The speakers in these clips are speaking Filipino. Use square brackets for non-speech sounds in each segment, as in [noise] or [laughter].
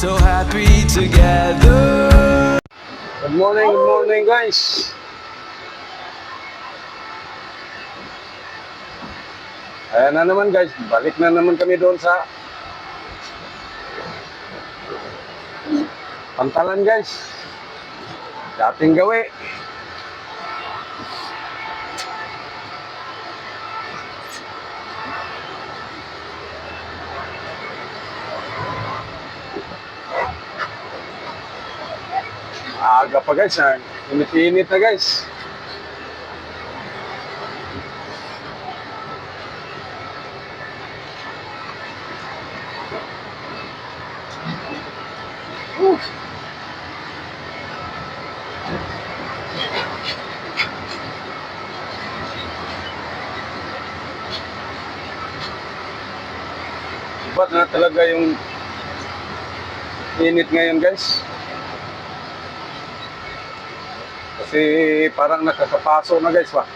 so happy together. Good morning, good morning guys. Ayan na naman guys, balik na naman kami doon sa Pantalan guys. Dating gawi. Aga pa guys, ha? init-init na guys. Ba't na talaga yung init ngayon guys? Kasi parang nakakapaso na guys ba?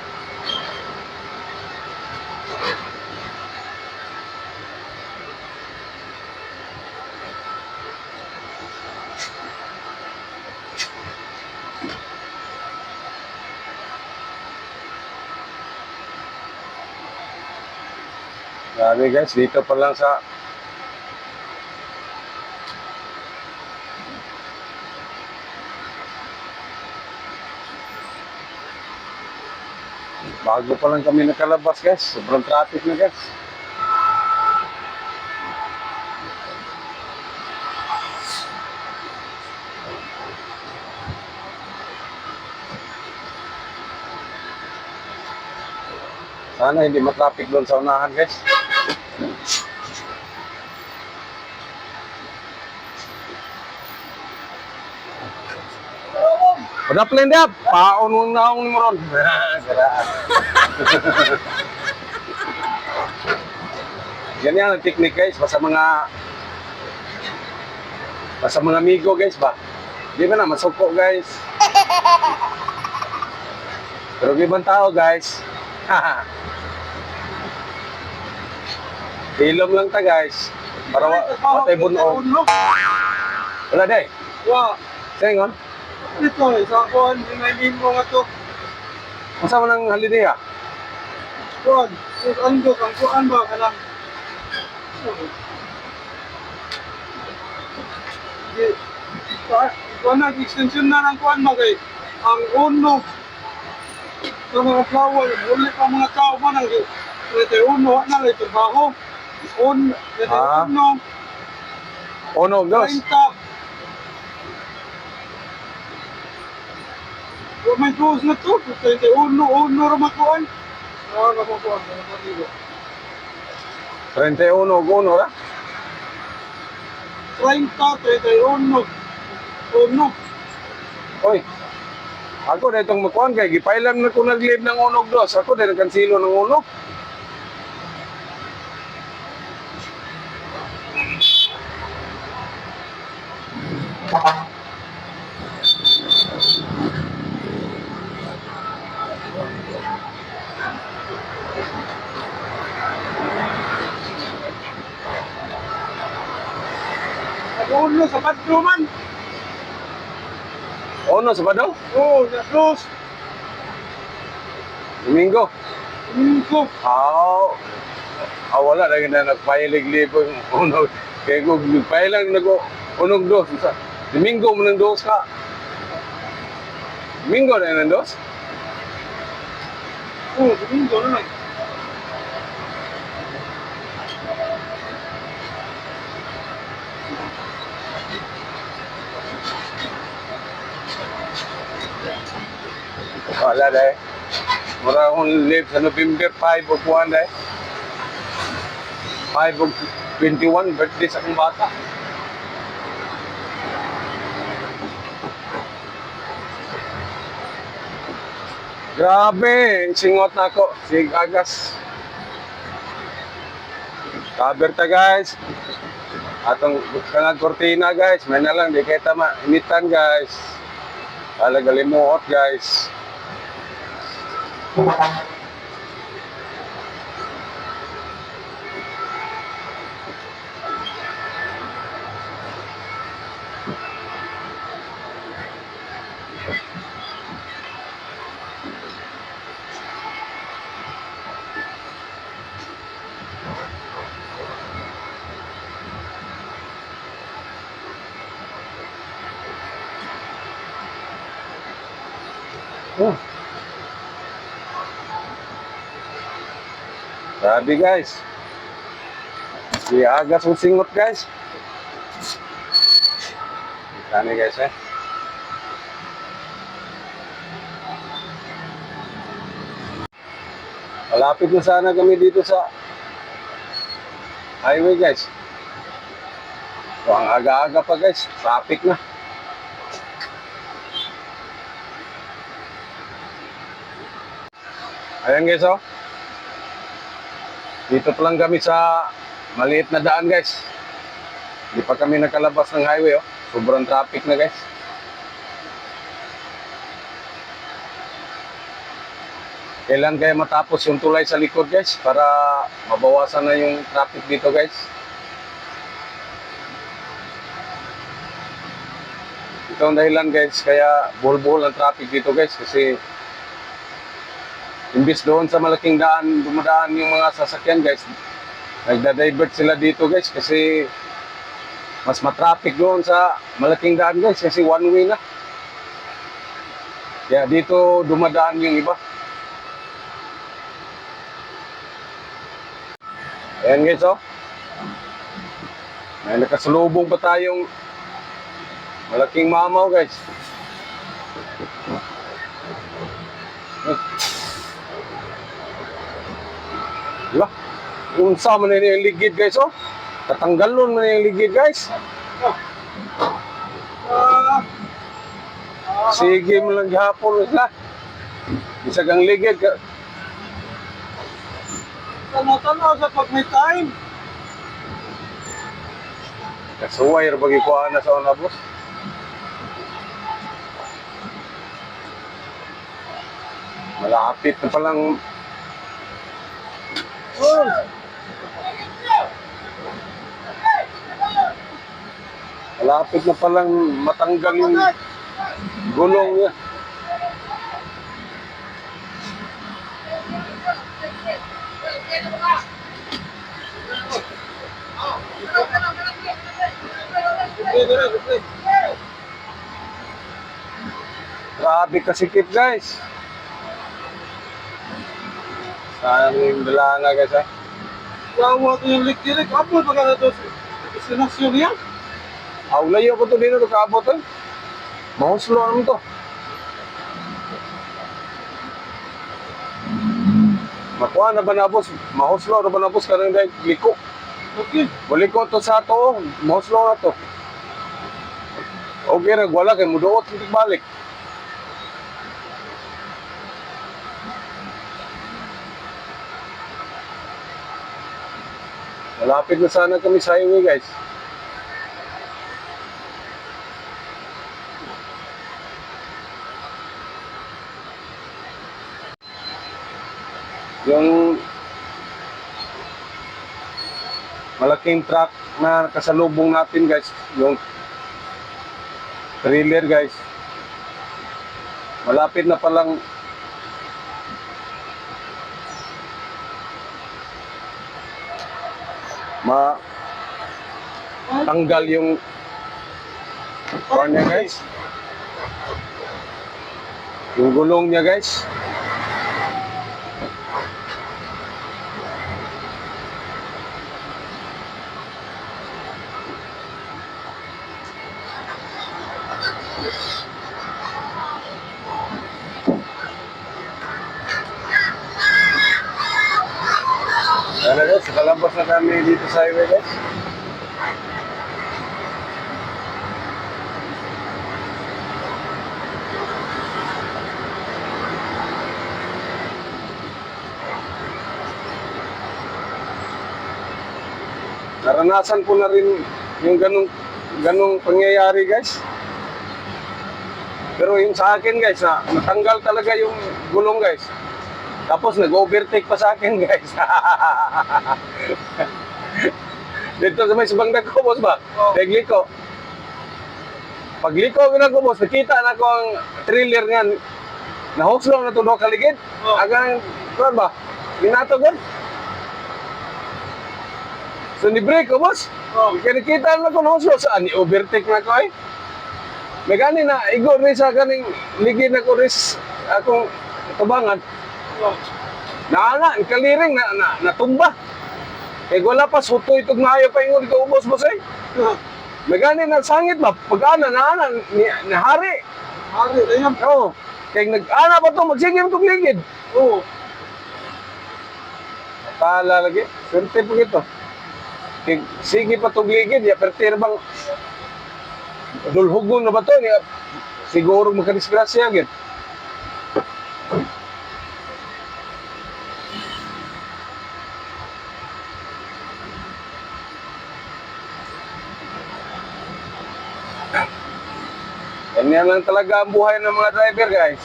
Grabe guys, dito pa lang sa Bago pa lang kami nakalabas guys, sobrang traffic na guys. Sana hindi matraffic doon sa unahan guys. Padap lang dap, paon mo na akong mo ron. Garaan. Ganyan ang technique guys, basta mga basta mga amigo guys ba. Di ba na masuko guys. [laughs] Pero ibang tao guys. [laughs] Ilom lang ta guys. Para wa watay bunog. Wala day. Wa, Sengon. Ito eh, sa kuhan, hinayin mo nga to. Unsa man ang holiday ah? Kuhan, sus andok, ang kuhan ba ka lang. Kuhan na, extension na ng kuhan ba kay, ang uno, sa mga flower, uli pa mga tao ba nang, ito uno, na, ito trabaho. Un, ito Ah. uno, Onog dos. 30. May close na to, 31, uno ramakuan. Ah, ramakuan, ramakuan. 31 og uno ra. 30, 31, uno. Oy. Ako na itong makuan kay gipailan na ko nag-leave ng unog dos. Ako din nagkansilo ng uno. At uno sa padro man. Uno sa badaw. Oh, na close. Domingo. Mingko. Aw. Ah, wala na na nagpailig libo yung unog. Kaya ko nagpailan na ko unog dos. Sa Domingo mo ng dos ka. Domingo na ng dos. Oh, domingo na lang. Wala dahil. Mura akong live sa November 5 o 1 dahil. 5 o 21, birthday sa akong bata. Grabe, singot na ako. Sig agas. Cover ta guys. Atong kanang kortina guys. May na lang, di kita mainitan guys. Talaga limuot guys. Oh. Grabe guys. Si agas ng singot guys. Kani guys eh. Malapit na sana kami dito sa highway guys. So, ang aga-aga pa guys, traffic na. Ayan guys oh. Dito pa lang kami sa maliit na daan guys. Hindi pa kami nakalabas ng highway oh. Sobrang traffic na guys. Kailan kaya matapos yung tulay sa likod guys para mabawasan na yung traffic dito guys. Ito ang dahilan guys kaya buhol-buhol ang traffic dito guys kasi imbis doon sa malaking daan dumadaan yung mga sasakyan guys. Nagda-divert sila dito guys kasi mas matraffic doon sa malaking daan guys kasi one way na. Kaya dito dumadaan yung iba. Ayan guys oh. May nakasalubong pa tayong malaking mamaw guys Unsa man na yung ligid guys oh. Tatanggalon man na yung ligid guys. Sige mo lang gihapon sila. Isa kang ligid ka. tanaw-tanaw sa pag may time. Kasuway ra bagi kuha na sa una boss. Malapit na palang Oh, malapit na palang matanggal yung gulong niya. Grabe kasikip guys. Saan yung dalana guys ah? Yawa ko yung likirik. Apo ba ka na niya? Aw, layo ko to dito to kaabot eh. Mahuslo naman to. Makuha na ba na boss? Mahuslo na ba na boss? Karang dahil liko. Okay. Balik ko to sa to. Mahuslo na to. Okay na, wala kay muduot hindi balik. Malapit na sana kami sa highway guys. Yung malaking truck na kasalubong natin guys, yung trailer guys. Malapit na palang ma tanggal yung kuwan niya guys. Yung gulong niya guys. Ano guys, kalabas na kami dito sa highway guys. Naranasan ko na rin yung ganong ganong pangyayari guys. Pero yung sa akin guys, na natanggal talaga yung gulong guys. Tapos nag-overtake pa sa akin guys. [laughs] Dito sa may subang ko, boss ba? Oh. Nagliko. Pagliko ko na ko, boss, nakita na ko ang trailer nga. Nahuslong na ito do kaligid. Oh. Agang, kuwan ba? Binato gan. So ni break ko, boss. Oh. Kaya nakita na ko nahuslong. Saan? Ni-overtake na ko eh. May gani na, igor rin sa kaning ligid na ko ris akong tubangan, Naana, kaliring, na, na, natumba. Kaya wala pa, suto itong maayo pa yung ito ubos boss eh. Ah, May gani na sangit ba? Pag-ana, naana, ni, nahari. Hari, ayan. Oo. Kaya nag-ana pa to, magsigim itong ligid. Oo. Pala lagi, swerte po ito. Kaya sige pa itong ligid, ya, pero tira bang dulhugon na ba to? Siguro magkadisgrasya agad. Ganyan lang talaga ang buhay ng mga driver, guys.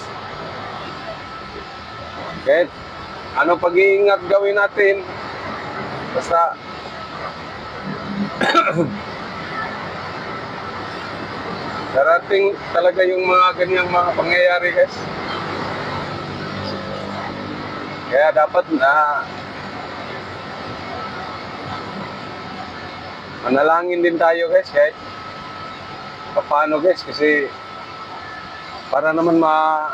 Kahit ano pag-iingat gawin natin, basta [coughs] darating talaga yung mga ganyang mga pangyayari, guys. Kaya dapat na manalangin din tayo, guys, kahit paano, guys, kasi para naman ma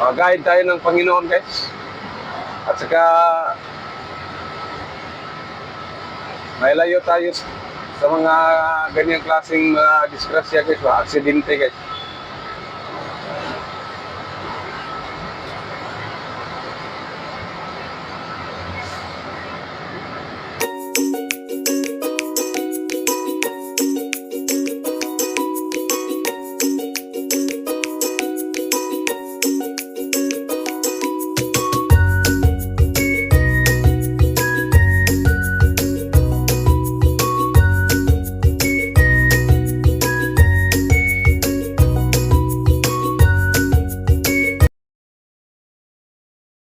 mag-guide tayo ng Panginoon, guys. At saka mailayo tayo sa mga ganyang klaseng mga disgrasya, guys, mga aksidente, guys.